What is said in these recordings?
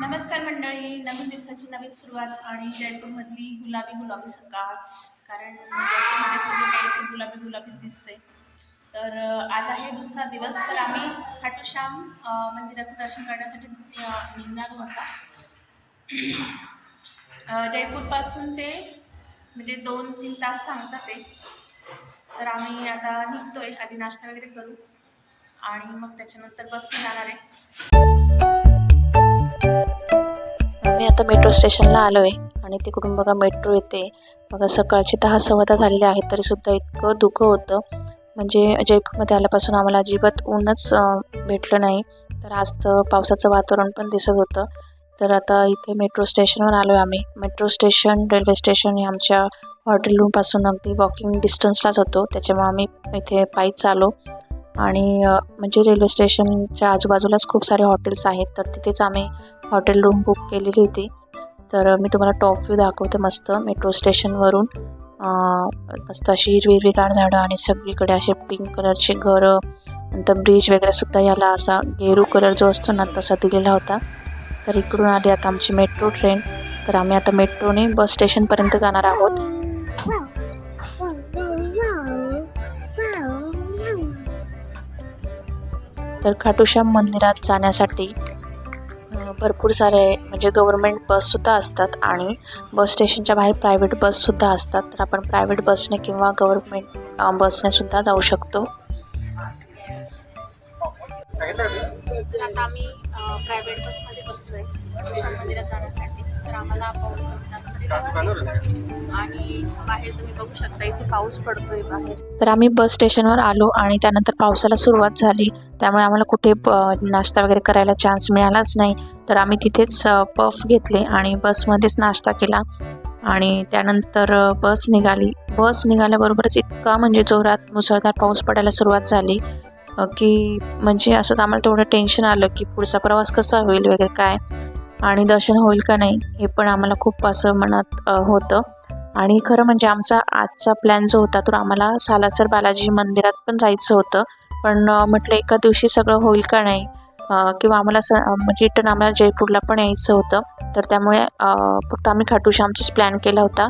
नमस्कार मंडळी. नवीन दिवसाची नवीन सुरुवात आणि जयपूरमधली गुलाबी गुलाबी सकाळ. कारण जयपूरमध्ये सगळं काही इथे गुलाबी गुलाबी दिसते तर आज आहे दुसरा दिवस. तर आम्ही खाटूश्याम मंदिराचं दर्शन करण्यासाठी अं, होता. जयपूरपासून ते म्हणजे दोन तीन तास सांगतात ते. तर आम्ही आता निघतोय. आधी नाश्ता वगैरे करू. आणि मग त्याच्यानंतर बसून जाणार आहे. मी आता मेट्रो स्टेशनला आलो आहे आणि तिकडून बघा मेट्रो येते. बघा सकाळचे दहा सव्वा दहा झालेले आहेत तरीसुद्धा इतकं दुःख होतं. म्हणजे जयपूरमध्ये आल्यापासून आम्हाला अजिबात ऊनच भेटलं नाही. तर आज तर पावसाचं वातावरण पण दिसत होतं. तर आता इथे मेट्रो स्टेशनवर आलो आहे आम्ही. मेट्रो स्टेशन रेल्वे स्टेशन हे आमच्या हॉटेल रूमपासून अगदी वॉकिंग डिस्टन्सलाच होतो. त्याच्यामुळे आम्ही इथे पायीच आलो. आणि म्हणजे रेल्वे स्टेशनच्या आजूबाजूलाच खूप सारे हॉटेल्स आहेत. तर तिथेच आम्ही हॉटेल रूम बुक केलेली होती. तर मी तुम्हाला टॉप व्ह्यू दाखवते मस्त मेट्रो स्टेशनवरून मस्त अशी हिरवी हिरवीगार झाडं आणि सगळीकडे असे पिंक कलरचे घरं नंतर ब्रिज वगैरे सुद्धा याला असा गेरू कलर जो असतो ना तसा दिलेला होता. तर इकडून आली आता आमची मेट्रो ट्रेन तर आम्ही आता मेट्रोने बस स्टेशनपर्यंत जाणार आहोत. तर खाटूश्याम मंदिरात जाण्यासाठी भरपूर सारे म्हणजे गव्हर्मेंट बससुद्धा असतात आणि बस स्टेशनच्या बाहेर प्रायव्हेट बससुद्धा असतात. तर आपण प्रायव्हेट बसने किंवा गव्हर्मेंट बसने सुद्धा जाऊ शकतो. तर आता आम्ही प्रायव्हेट बसमध्ये बसलोय. खाटूश्याम मंदिरात जाण्यासाठी. तर आम्हाला पाऊस दोन तास तरी लागतील. आणि बाहेर तुम्ही बघू शकता इथे पाऊस पडतोय बाहेर. तर आम्ही बस स्टेशनवर आलो आणि त्यानंतर पावसाला सुरुवात झाली. त्यामुळे आम्हाला कुठे नाश्ता वगैरे करायला चान्स मिळालाच नाही. तर आम्ही तिथेच पफ घेतले आणि बसमध्येच नाश्ता केला. आणि त्यानंतर बस निघाली. बस निघाल्याबरोबरच इतका म्हणजे जोरात मुसळधार पाऊस पडायला सुरुवात झाली की म्हणजे असंच आम्हाला तेवढं टेन्शन आलं की पुढचा प्रवास कसा होईल वगैरे काय. आणि दर्शन होईल का नाही हे पण आम्हाला खूप असं मनात होतं. आणि खरं म्हणजे आमचा आजचा प्लॅन जो होता तो आम्हाला सालासर बालाजी मंदिरात पण जायचं होतं. पण म्हटलं एका दिवशी सगळं होईल का नाही किंवा आम्हाला स म्हणजे रिटर्न आम्हाला जयपूरला पण यायचं होतं. तर त्यामुळे फक्त आम्ही आमचाच प्लॅन केला होता.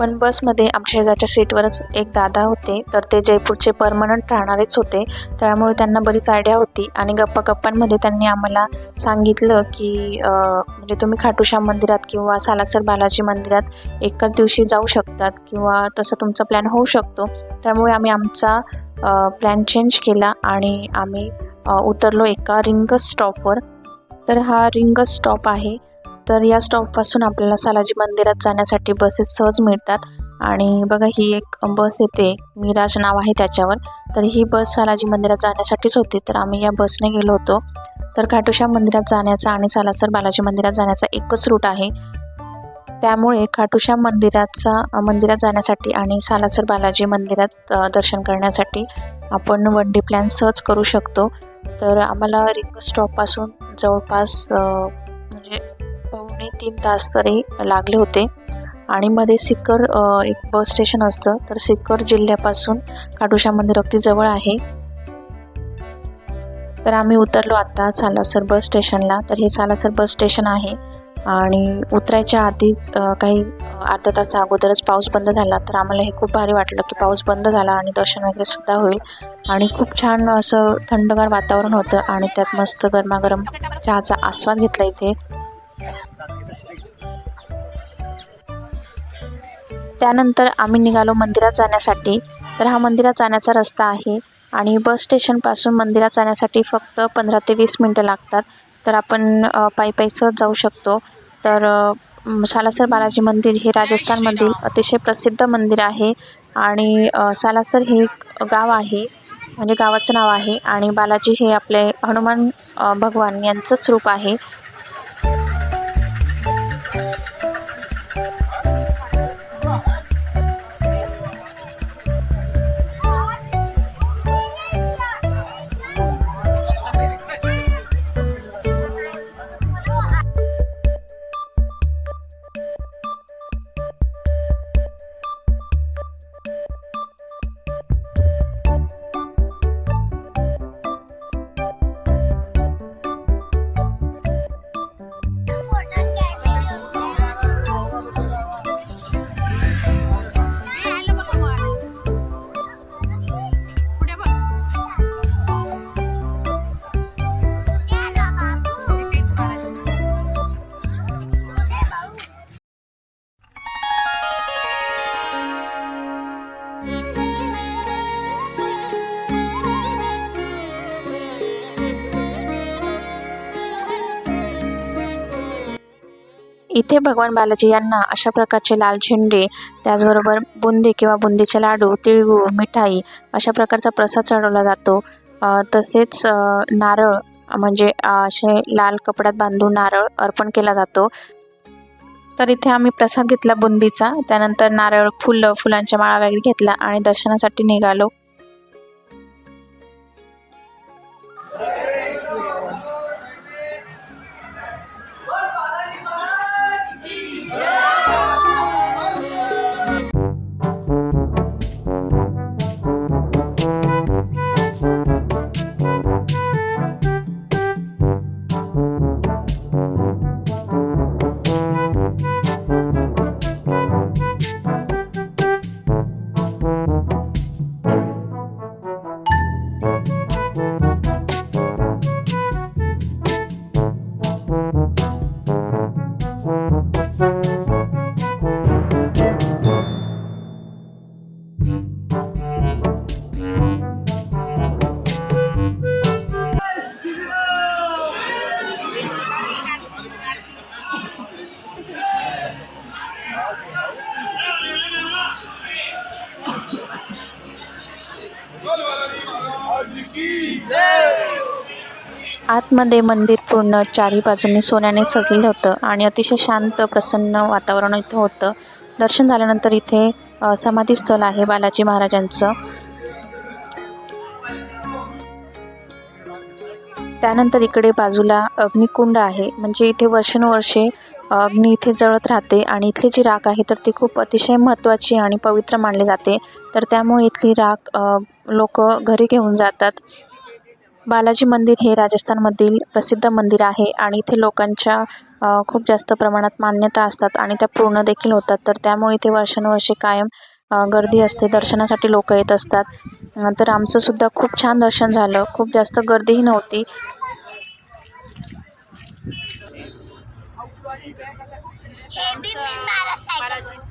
पण बसमध्ये आमच्या शेजारच्या सीटवरच एक दादा होते. तर ते जयपूरचे परमनंट राहणारेच होते. त्यामुळे त्यांना बरीच आयडिया होती आणि गप्पा गप्पांमध्ये त्यांनी आम्हाला सांगितलं की म्हणजे तुम्ही खाटूश्याम मंदिरात किंवा सालासर बालाजी मंदिरात एकाच दिवशी जाऊ शकतात किंवा तसं तुमचा प्लॅन होऊ शकतो. त्यामुळे आम्ही आमचा प्लॅन चेंज केला आणि आम्ही उतरलो एका रिंग स्टॉपवर तर हा रिंग स्टॉप आहे तर या स्टॉपपासून आपल्याला सालाजी मंदिरात जाण्यासाठी बसेस सहज मिळतात. आणि बघा ही एक बस येते. मिराज नाव आहे त्याच्यावर. तर ही बस सालाजी मंदिरात जाण्यासाठीच होती. तर आम्ही या बसने गेलो होतो. तर खाटूश्याम मंदिरात जाण्याचा आणि सालासर बालाजी मंदिरात जाण्याचा एकच रूट आहे. त्यामुळे खाटूश्याम मंदिराचा मंदिरात जाण्यासाठी आणि सालासर बालाजी मंदिरात दर्शन करण्यासाठी आपण वन डे प्लॅन सहज करू शकतो. तर आम्हाला रिंग स्टॉपपासून जवळपास पावणे तीन तास तरी लागले होते. आणि मध्ये सिक्कर एक बस स्टेशन असतं. तर सिक्कर जिल्ह्यापासून खाटूश्याम मंदिर अगदी जवळ आहे. तर आम्ही उतरलो आत्ता सालासर बस स्टेशनला. तर हे सालासर बस स्टेशन आहे. आणि उतरायच्या आधीच काही अर्धा तास अगोदरच पाऊस बंद झाला. तर आम्हाला हे खूप भारी वाटलं की पाऊस बंद झाला आणि दर्शन वगैरे सुद्धा होईल. आणि खूप छान असं थंडगार वातावरण होतं आणि त्यात मस्त गरमागरम चहाचा आस्वाद घेतला इथे. त्यानंतर आम्ही निघालो मंदिरात जाण्यासाठी. तर हा मंदिरात जाण्याचा रस्ता आहे आणि बस स्टेशनपासून मंदिरात जाण्यासाठी फक्त पंधरा ते वीस मिनटं लागतात. तर आपण पायी पायी सहज जाऊ शकतो. तर सालासर बालाजी मंदिर हे राजस्थानमधील अतिशय प्रसिद्ध मंदिर आहे आणि सालासर हे एक गाव आहे. म्हणजे गावाचं नाव आहे आणि बालाजी हे आपले हनुमान भगवान यांचंच रूप आहे. इथे भगवान बालाजी यांना अशा प्रकारचे लाल झेंडे त्याचबरोबर बुंदी किंवा बुंदीचे लाडू तिळगूळ मिठाई अशा प्रकारचा प्रसाद चढवला जातो. तसेच नारळ म्हणजे असे लाल कपड्यात बांधून नारळ अर्पण केला जातो. तर इथे आम्ही प्रसाद घेतला बुंदीचा त्यानंतर नारळ फुलं फुलांच्या माळा वगैरे घेतला आणि दर्शनासाठी निघालो. आतमध्ये मंदिर पूर्ण चारी बाजूंनी सोन्याने सजलेलं होतं आणि अतिशय शांत प्रसन्न वातावरण इथं होतं. दर्शन झाल्यानंतर इथे अ, समाधीस्थळ आहे बालाजी महाराजांचं. त्यानंतर इकडे बाजूला अग्निकुंड आहे. म्हणजे इथे वर्षानुवर्षे अग्नी इथे जळत राहते आणि इथली जी राख आहे तर ती खूप अतिशय महत्त्वाची आणि पवित्र मानली जाते. तर त्यामुळे इथली राख लोक घरी घेऊन जातात. बालाजी मंदिर हे राजस्थानमधील प्रसिद्ध मंदिर आहे आणि इथे लोकांच्या खूप जास्त प्रमाणात मान्यता असतात आणि त्या पूर्ण देखील होतात. तर त्यामुळे इथे वर्षानुवर्षे कायम गर्दी असते. दर्शनासाठी लोक येत असतात. तर आमचंसुद्धा खूप छान दर्शन झालं. खूप जास्त गर्दीही नव्हती. आमचं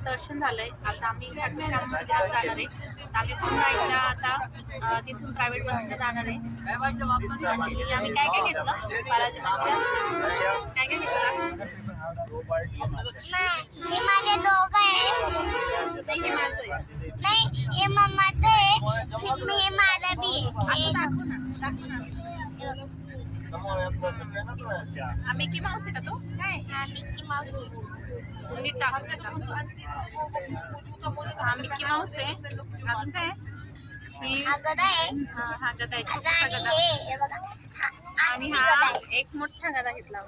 दर्शन झालंय. आता आम्ही मंदिरात जाणार आहे. आम्ही पुन्हा एकदा आता तिथून प्रायव्हेट बसने जाणार आहे. आणि आम्ही काय काय घेतलं? बालाजी मंदिरात काय काय घेतलं? हे माझे दोघं आहे. नाही माझं आहे. नाही मम्माचं आहे. हे हे माझं बी आहे. दाखव ना. दाखव ना. मिकी आहे का तो. नीट हा मिकी आहे अजून काय? ही हा गदा आहे. छोटासा गदा आणि हा. एक मोठा गदा घेतला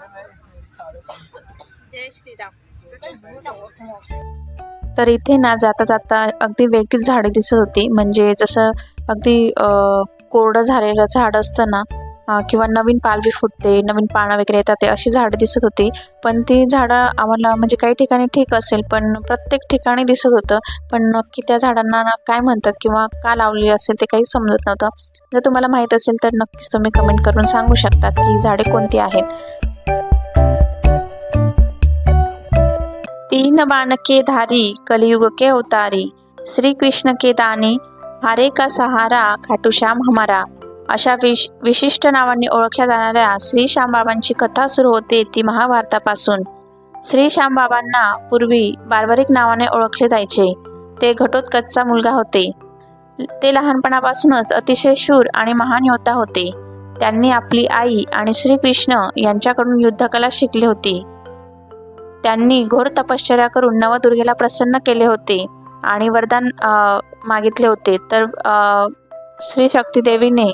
जय श्रीराम. तर इथे ना जाता जाता अगदी वेगळीच झाडे दिसत होती. म्हणजे जसं अगदी अ, कोरडं झालेलं झाड असतं ना किंवा नवीन पालवी फुटते नवीन पानं वगैरे येतात ते अशी झाडं दिसत होती. पण ती झाडं आम्हाला म्हणजे काही ठिकाणी ठीक असेल पण प्रत्येक ठिकाणी दिसत होतं. पण नक्की त्या झाडांना काय म्हणतात किंवा का लावली असेल ते काही समजत नव्हतं. जर तुम्हाला माहीत असेल तर नक्कीच तुम्ही कमेंट करून सांगू शकतात की झाडे कोणती आहेत. तीन बाण के धारी कलयुग के अवतारी. श्री कृष्ण के दानी हारे का सहारा खाटूश्याम हमारा. अशा विश विशिष्ट नावांनी ओळखल्या जाणाऱ्या श्री श्यामबाबांची कथा सुरू होते ती महाभारतापासून. श्री श्यामबाबांना पूर्वी बार्बरिक नावाने ओळखले जायचे. ते घटोत्कचचा मुलगा होते. ते लहानपणापासूनच अतिशय शूर आणि महान योद्धा होते. त्यांनी आपली आई आणि श्रीकृष्ण यांच्याकडून युद्धकला शिकली होती. त्यांनी घोर तपश्चर्या करून नवदुर्गेला प्रसन्न केले होते आणि वरदान मागितले होते. तर श्री शक्तीदेवीने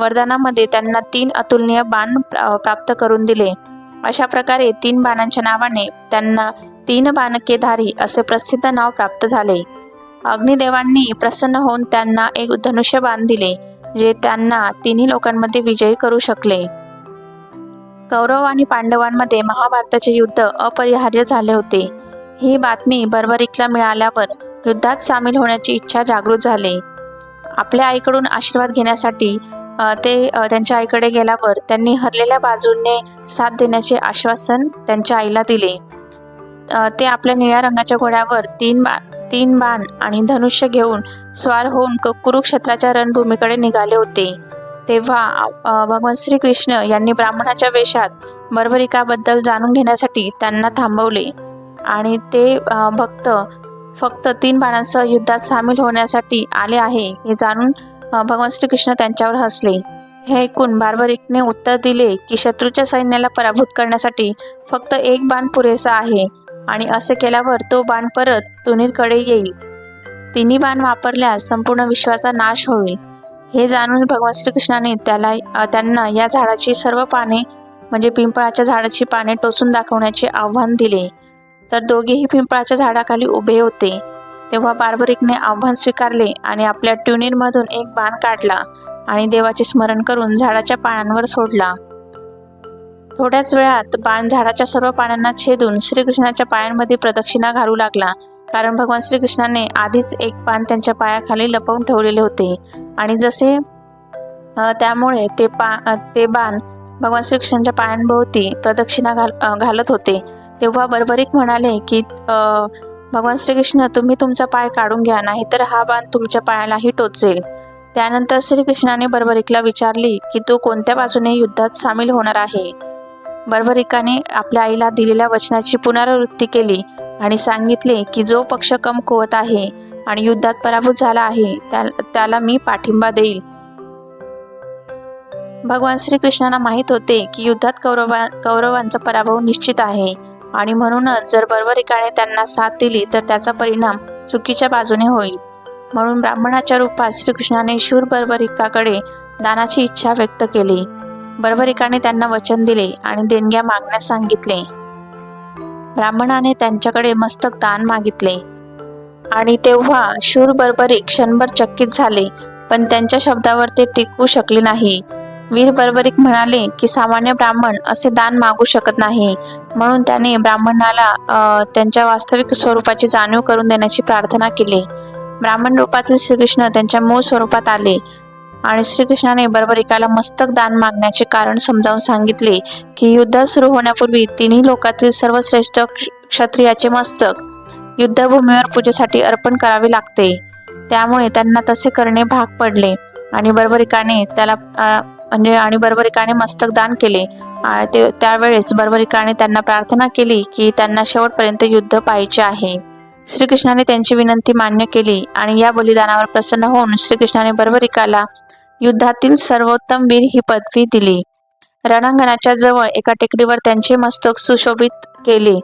वरदानामध्ये त्यांना तीन अतुलनीय बाण प्रा- प्राप्त करून दिले. अशा प्रकारे तीन बाणांच्या नावाने त्यांना तीन बाणकेधारी असे प्रसिद्ध नाव प्राप्त झाले. अग्निदेवांनी प्रसन्न होऊन त्यांना एक धनुष्य बाण दिले जे त्यांना तिन्ही लोकांमध्ये विजयी करू शकले. कौरव आणि पांडवांमध्ये महाभारताचे युद्ध अपरिहार्य झाले होते. ही बातमी बर्बरिकला मिळाल्यावर युद्धात सामील होण्याची इच्छा जागृत झाली. आपल्या आईकडून आशीर्वाद घेण्यासाठी ते त्यांच्या आईकडे गेल्यावर त्यांनी हरलेल्या बाजूने साथ देण्याचे आश्वासन त्यांच्या आईला दिले. ते आपल्या निळ्या रंगाच्या घोड्यावर तीन बा तीन बाण आणि धनुष्य घेऊन स्वार होऊन क- कुरुक्षेत्राच्या रणभूमीकडे निघाले होते. तेव्हा भगवान श्रीकृष्ण यांनी ब्राह्मणाच्या वेशात मर्वरिकाबद्दल जाणून घेण्यासाठी त्यांना थांबवले आणि ते भक्त फक्त तीन बाणांसह युद्धात सामील होण्यासाठी आले आहे हे जाणून भगवान श्रीकृष्ण त्यांच्यावर हसले. हे ऐकून बार्बरिकने उत्तर दिले की शत्रूच्या सैन्याला पराभूत करण्यासाठी फक्त एक बाण पुरेसा आहे आणि असे केल्यावर तो बाण परत तुनीरकडे येईल. तिन्ही बाण वापरल्यास संपूर्ण विश्वाचा नाश होईल. हे जाणून भगवान श्रीकृष्णाने त्याला त्यांना या झाडाची सर्व पाने म्हणजे पिंपळाच्या झाडाची पाने टोचून दाखवण्याचे आव्हान दिले. तर दोघेही पिंपळाच्या झाडाखाली उभे होते. तेव्हा बार्बरिकने आव्हान स्वीकारले आणि आपल्या ट्युनिरमधून एक बाण काढला आणि देवाचे स्मरण करून झाडाच्या पानांवर सोडला. थोड्याच वेळात बाण झाडाच्या सर्व पानांना छेदून श्रीकृष्णाच्या पायांमध्ये प्रदक्षिणा घालू लागला कारण भगवान श्रीकृष्णाने आधीच एक पान त्यांच्या पायाखाली लपवून ठेवलेले होते आणि जसे त्यामुळे ते पा ते बाण भगवान श्रीकृष्णांच्या पायांभोवती प्रदक्षिणा घाल घालत होते तेव्हा बर्बरिक म्हणाले की अ, भगवान श्रीकृष्ण तुम्ही तुमचा पाय काढून घ्या नाही तर हा बाण तुमच्या पायालाही टोचेल. त्यानंतर श्रीकृष्णाने बर्बरिकला विचारले की तू कोणत्या बाजूने युद्धात सामील होणार आहे? बर्बरिकाने आपल्या आईला दिलेल्या वचनाची पुनरावृत्ती केली आणि सांगितले की जो पक्ष कमकुवत आहे आणि युद्धात पराभूत झाला आहे त्या त्याला मी पाठिंबा देईल. भगवान श्रीकृष्णांना माहीत होते की युद्धात कौरवा कौरवांचा पराभव निश्चित आहे. आणि म्हणूनच जर बर्वरिकाने त्यांना साथ दिली तर त्याचा परिणाम चुकीच्या बाजूने होईल. म्हणून ब्राह्मणाच्या रूपात श्रीकृष्णाने शूर बर्बरिकाकडे दानाची इच्छा व्यक्त केली. बर्वरिकाने त्यांना वचन दिले आणि देणग्या मागण्यास सांगितले. ब्राह्मणाने त्यांच्याकडे मस्तक दान मागितले. आणि तेव्हा शूर बर्बरिक क्षणभर चकित झाले पण त्यांच्या शब्दावर ते टिकवू शकले नाही. वीर बर्बरिक म्हणाले की सामान्य ब्राह्मण असे दान मागू शकत नाही. म्हणून त्याने ब्राह्मणाला त्यांच्या वास्तविक स्वरूपाची जाणीव करून देण्याची प्रार्थना केली. ब्राह्मण रूपातील श्रीकृष्ण त्यांच्या मूळ स्वरूपात आले आणि श्रीकृष्णाने बर्बरिकाला मस्तक दान मागण्याचे कारण समजावून सांगितले की युद्ध सुरू होण्यापूर्वी तिन्ही लोकातील सर्वश्रेष्ठ क्ष- क्षत्रियाचे मस्तक युद्धभूमीवर पूजेसाठी अर्पण करावे लागते. त्यामुळे त्यांना तसे करणे भाग पडले आणि बर्बरिकाने त्याला म्हणजे आणि बर्बरिकाने मस्तक दान केले. आणि ते त्यावेळेस बर्बरिकाने त्यांना प्रार्थना केली की त्यांना शेवटपर्यंत युद्ध पाहायचे आहे. श्रीकृष्णाने त्यांची विनंती मान्य केली आणि या बलिदानावर प्रसन्न होऊन श्रीकृष्णाने बर्बरिकाला युद्धातील सर्वोत्तम वीर ही पदवी दिली. रणांगणाच्या जवळ एका टेकडीवर त्यांचे मस्तक सुशोभित केले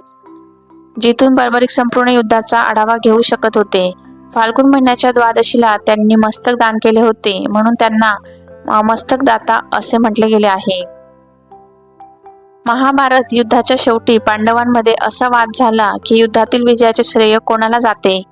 जिथून बर्बरिक संपूर्ण युद्धाचा आढावा घेऊ शकत होते. फाल्गुन महिन्याच्या द्वादशीला त्यांनी मस्तक दान केले होते म्हणून त्यांना अ, मस्तकदाता असे म्हटले गेले आहे. महाभारत युद्धाच्या शेवटी पांडवांमध्ये असा वाद झाला की युद्धातील विजयाचे श्रेय कोणाला जाते?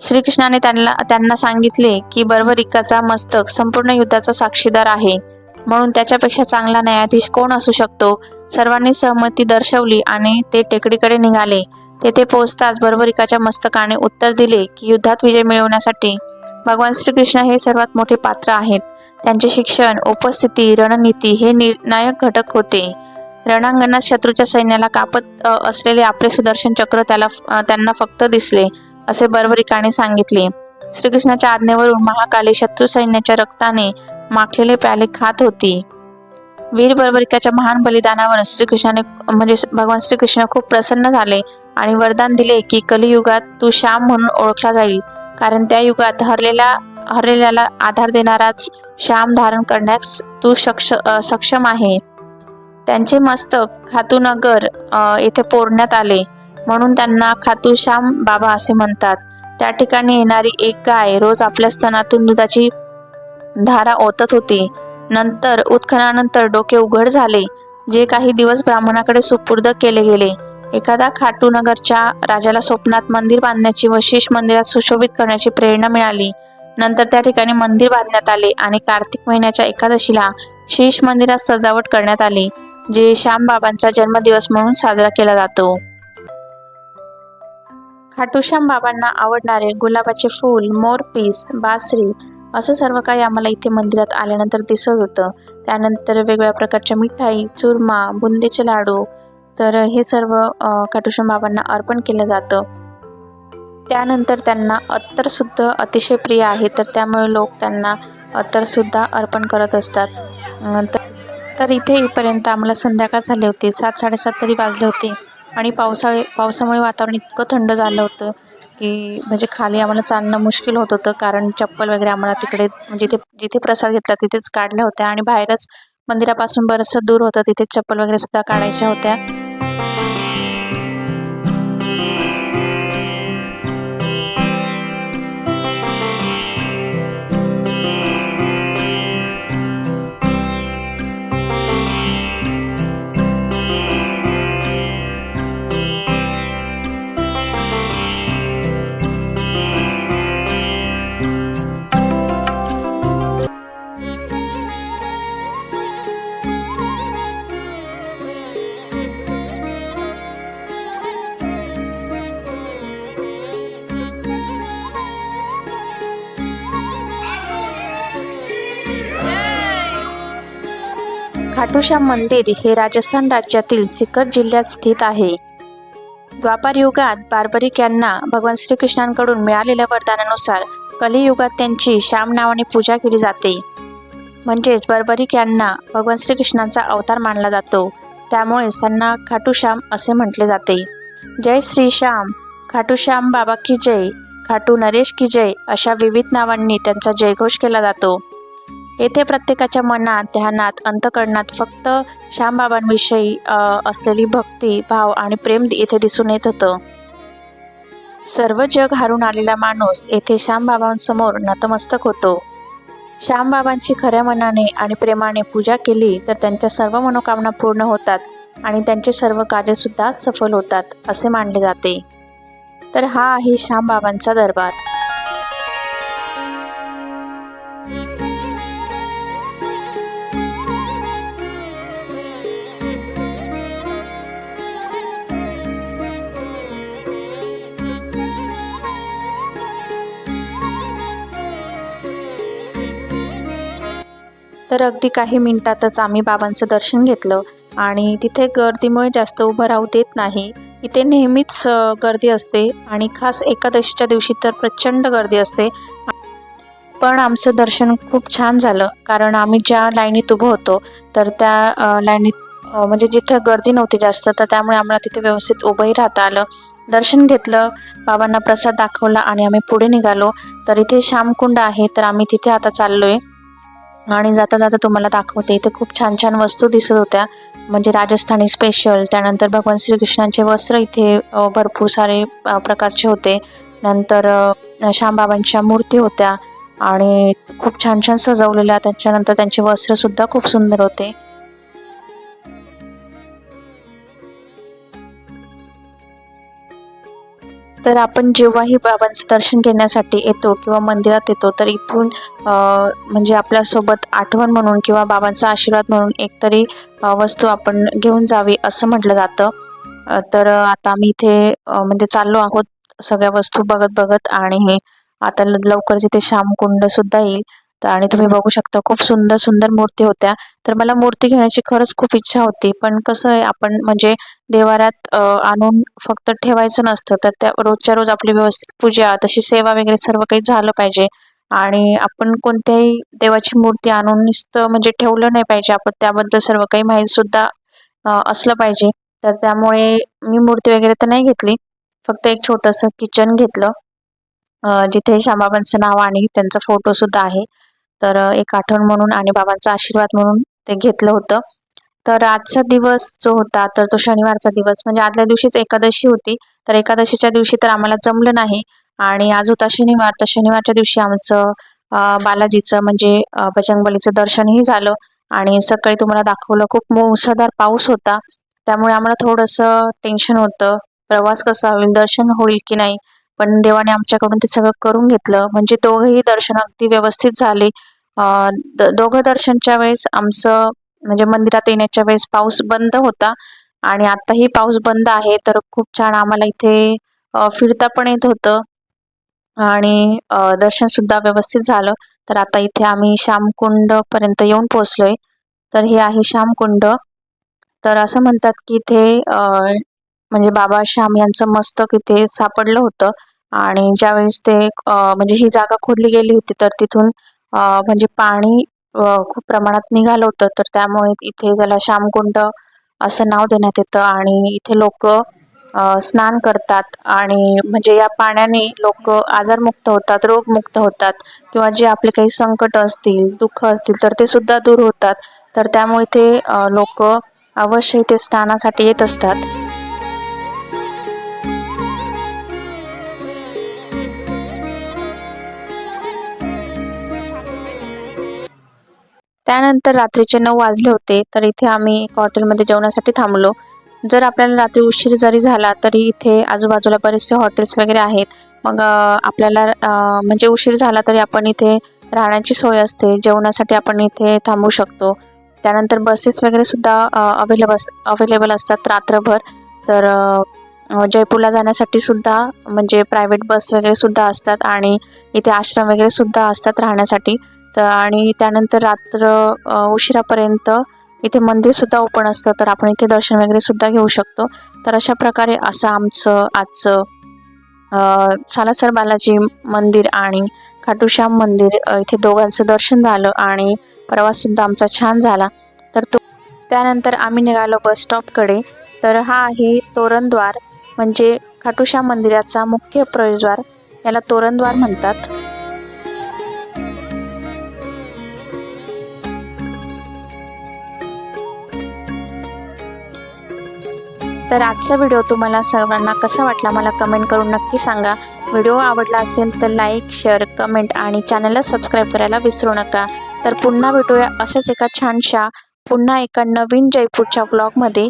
श्रीकृष्णाने त्यांना त्यांना सांगितले की बर्वरिकाचा मस्तक संपूर्ण युद्धाचा साक्षीदार आहे. म्हणून त्याच्यापेक्षा चांगला न्यायाधीश कोण असू शकतो? सर्वांनी सहमती दर्शवली आणि ते टेकडीकडे निघाले. तेथे पोहोचताच बर्वरिकाच्या मस्तकाने उत्तर दिले की युद्धात विजय मिळवण्यासाठी भगवान श्रीकृष्ण हे सर्वात मोठे पात्र आहेत. त्यांचे शिक्षण उपस्थिती रणनीती हे निर्णायक घटक होते. रणांगणात शत्रूच्या सैन्याला कापत असलेले आपले सुदर्शन चक्र त्याला त्यांना फक्त दिसले असे बर्बरिकाने सांगितले. श्रीकृष्णाच्या आज्ञेवरून महाकाली शत्रू सैन्याच्या रक्ताने माखलेले प्याले खात होती. वीर बर्बरिकाच्या महान बलिदानावर श्रीकृष्णाने म्हणजे भगवान श्रीकृष्ण खूप प्रसन्न झाले आणि वरदान दिले की कलियुगात तू श्याम म्हणून ओळखला जाईल. कारण त्या युगात हरलेला हरलेल्याला आधार देणाराच श्याम धारण करण्यास तू सक्ष सक्षम आहे. त्यांचे मस्तक खातूनगर येथे पोरण्यात आले. म्हणून त्यांना खातूश्याम बाबा असे म्हणतात. त्या ठिकाणी येणारी एक गाय रोज आपल्या स्तनातून दुधाची धारा ओतत होती. नंतर उत्खनानंतर डोके उघड झाले. जे काही दिवस ब्राह्मणाकडे सुपूर्द केले गेले. एखादा खाटूनगरच्या राजाला स्वप्नात मंदिर बांधण्याची व शीश मंदिरात सुशोभित करण्याची प्रेरणा मिळाली. नंतर त्या ठिकाणी मंदिर बांधण्यात आले आणि कार्तिक महिन्याच्या एकादशीला शीश मंदिरात सजावट करण्यात आली जे श्यामबाबांचा जन्मदिवस म्हणून साजरा केला जातो. खाटूश्याम बाबांना आवडणारे गुलाबाचे फूल मोरपीस बासरी असं सर्व काही आम्हाला इथे मंदिरात आल्यानंतर दिसत होतं. त्यानंतर वेगवेगळ्या प्रकारच्या मिठाई चुरमा बुंदीचे लाडू तर हे सर्व खाटूश्याम बाबांना अर्पण केलं जातं. त्यानंतर त्यांना अत्तरसुद्धा अतिशय प्रिय आहे तर त्यामुळे लोक त्यांना अत्तरसुद्धा अर्पण करत असतात. तर इथे येईपर्यंत आम्हाला संध्याकाळ झाली होती. सात साडेसात तरी वाजले होते आणि पावसाळे पावसामुळे वातावरण इतकं थंड झालं होतं की म्हणजे खाली आम्हाला चालणं मुश्किल होत होतं कारण चप्पल वगैरे आम्हाला तिकडे म्हणजे जिथे जिथे प्रसाद घेतला तिथेच काढल्या होत्या आणि बाहेरच मंदिरापासून बरंचसं दूर होतं. तिथे चप्पल वगैरे सुद्धा काढायच्या होत्या. खाटूश्याम मंदिर हे राजस्थान राज्यातील सिकर जिल्ह्यात स्थित आहे. द्वापार युगात बार्बरिक यांना भगवान श्रीकृष्णांकडून मिळालेल्या वरदानानुसार कलियुगात त्यांची श्याम नावाने पूजा केली जाते. म्हणजेच बर्बरिक यांना भगवान श्रीकृष्णांचा अवतार मानला जातो. त्यामुळे त्यांना खाटूश्याम असे म्हटले जाते. जय श्री श्याम खाटूश्याम बाबा की जय खाटू नरेश की जय अशा विविध नावांनी त्यांचा जयघोष केला जातो. येथे प्रत्येकाच्या मनात ध्यानात अंतकरणात फक्त श्यामबाबांविषयी असलेली भक्ती भाव आणि प्रेम येथे दिसून येत होतं. सर्व जग हारून आलेला माणूस येथे श्यामबाबांसमोर नतमस्तक होतो. श्यामबाबांची खऱ्या मनाने आणि प्रेमाने पूजा केली तर त्यांच्या सर्व मनोकामना पूर्ण होतात आणि त्यांचे सर्व कार्यसुद्धा सफल होतात असे मानले जाते. तर हा आहे श्यामबाबांचा दरबार. तर अगदी काही मिनिटातच आम्ही बाबांचं दर्शन घेतलं आणि तिथे गर्दीमुळे जास्त उभं राहू देत नाही. इथे नेहमीच गर्दी असते आणि खास एकादशीच्या दिवशी तर प्रचंड गर्दी असते. पण आमचं दर्शन खूप छान झालं कारण आम्ही ज्या लाईनीत उभं होतो तर त्या लाईनीत म्हणजे जिथं गर्दी नव्हती जास्त तर त्यामुळे आम्हाला तिथे व्यवस्थित उभंही राहता आलं. दर्शन घेतलं बाबांना प्रसाद दाखवला आणि आम्ही पुढे निघालो. तर इथे श्यामकुंड आहे तर आम्ही तिथे आता चाललो आहे आणि जाता जाता तुम्हाला दाखवते इथे खूप छान छान वस्तू दिसत होत्या. म्हणजे राजस्थानी स्पेशल त्यानंतर भगवान श्रीकृष्णांचे वस्त्र इथे भरपूर सारे प्रकारचे होते. नंतर श्यामबाबांच्या मूर्ती होत्या आणि खूप छान छान सजवलेल्या त्याच्यानंतर त्यांचे वस्त्रसुद्धा खूप सुंदर होते. तर आपण जेव्हाही बाबांचं दर्शन घेण्यासाठी येतो किंवा मंदिरात येतो तर इथून म्हणजे आपल्यासोबत आठवण म्हणून किंवा बाबांचा आशीर्वाद म्हणून एकतरी वस्तू आपण घेऊन जावी असं म्हटलं जातं. तर आता आम्ही इथे म्हणजे चाललो आहोत सगळ्या वस्तू बघत बघत आणि आता ल- लवकरच श्यामकुंड सुद्धा येईल. तर आणि तुम्ही बघू शकता खूप सुंदर सुंदर मूर्ती होत्या. तर मला मूर्ती घेण्याची खरंच खूप इच्छा होती. पण कसं आहे आपण म्हणजे देवारात आणून फक्त ठेवायचं नसतं. तर त्या रोजच्या रोज आपली व्यवस्थित पूजा तशी सेवा वगैरे सर्व काही झालं पाहिजे. आणि आपण कोणत्याही देवाची मूर्ती आणून नुसतं म्हणजे ठेवलं नाही पाहिजे. आपण त्याबद्दल सर्व काही माहीत सुद्धा असलं पाहिजे. तर त्यामुळे मी मूर्ती वगैरे तर नाही घेतली. फक्त एक छोटंसं किचन घेतलं. जिथे श्यामाबांचं नाव आणि त्यांचा फोटो सुद्धा आहे. तर एक आठवण म्हणून आणि बाबांचा आशीर्वाद म्हणून ते घेतलं होतं. तर आजचा दिवस जो होता तर तो शनिवारचा दिवस. म्हणजे आदल्या दिवशीच एकादशी होती. तर एकादशीच्या दिवशी तर आम्हाला जमलं नाही. आणि आज होता शनिवार. तर शनिवारच्या दिवशी आमचं बालाजीचं म्हणजे बजरंगबलीचं दर्शनही झालं. आणि सकाळी तुम्हाला दाखवलं खूप मुसळधार पाऊस होता. त्यामुळे आम्हाला थोडंसं टेन्शन होतं. प्रवास कसा होईल दर्शन होईल की नाही? पण देवाने आमच्याकडून ते सगळं करून घेतलं. म्हणजे दोघंही दर्शन अगदी व्यवस्थित झाले. द- दोघं दर्शनच्या वेळेस आमचं म्हणजे मंदिरात येण्याच्या वेळेस पाऊस बंद होता. आणि आत्ताही पाऊस बंद आहे तर खूप छान आम्हाला इथे फिरता पण येत होतं. आणि दर्शन सुद्धा व्यवस्थित झालं. तर आता इथे आम्ही श्यामकुंड पर्यंत येऊन पोहोचलोय. तर हे आहे श्यामकुंड. तर असं म्हणतात की इथे म्हणजे बाबा श्याम यांचं मस्तक इथे सापडलं होतं. आणि ज्यावेळेस ते म्हणजे ही जागा खोदली गेली होती तर तिथून म्हणजे पाणी खूप प्रमाणात निघालं होतं. तर त्यामुळे इथे त्याला श्यामकुंड असं नाव देण्यात येतं आणि इथे लोक स्नान करतात. आणि म्हणजे या पाण्याने लोक आजारमुक्त होतात रोगमुक्त होतात. किंवा जे आपले काही संकट असतील दुःख असतील तर ते सुद्धा दूर होतात. तर त्यामुळे ते लोक अवश्य इथे स्नानासाठी येत असतात. त्यानंतर रात्रीचे नऊ वाजले होते तर इथे आम्ही एका हॉटेलमध्ये जेवणासाठी थांबलो. जर आपल्याला रात्री उशीर जरी झाला तरी इथे आजूबाजूला बरेचसे हॉटेल्स वगैरे आहेत. मग आपल्याला म्हणजे उशीर झाला तरी आपण इथे राहण्याची सोय असते. जेवणासाठी आपण इथे थांबू शकतो. त्यानंतर बसेस वगैरे सुद्धा अवेलेबल अवेलेबल असतात रात्रभर. तर जयपूरला जाण्यासाठी सुद्धा म्हणजे प्रायव्हेट बस वगैरे सुद्धा असतात आणि इथे आश्रम वगैरे सुद्धा असतात राहण्यासाठी. तर आणि त्यानंतर रात्र उशिरापर्यंत इथे मंदिरसुद्धा ओपन असतं. तर आपण इथे दर्शन वगैरे सुद्धा घेऊ शकतो. तर अशा प्रकारे असं आमचं आजचं सालासर बालाजी मंदिर आणि खाटूश्याम मंदिर इथे दोघांचं दर्शन झालं आणि प्रवाससुद्धा आमचा छान झाला. तर तो त्यानंतर आम्ही निघालो बस स्टॉपकडे. तर हा आहे तोरणद्वार म्हणजे खाटूश्याम मंदिराचा मुख्य प्रवेशद्वार. याला तोरणद्वार म्हणतात. तर आजचा व्हिडिओ तुम्हाला सर्वांना कसा वाटला मला कमेंट करून नक्की सांगा. व्हिडिओ आवडला असेल तर लाईक शेअर कमेंट आणि चॅनलला सबस्क्राईब करायला विसरू नका. तर पुन्हा भेटूया असंच एका छानशा पुन्हा एका नवीन जयपूरच्या ब्लॉगमध्ये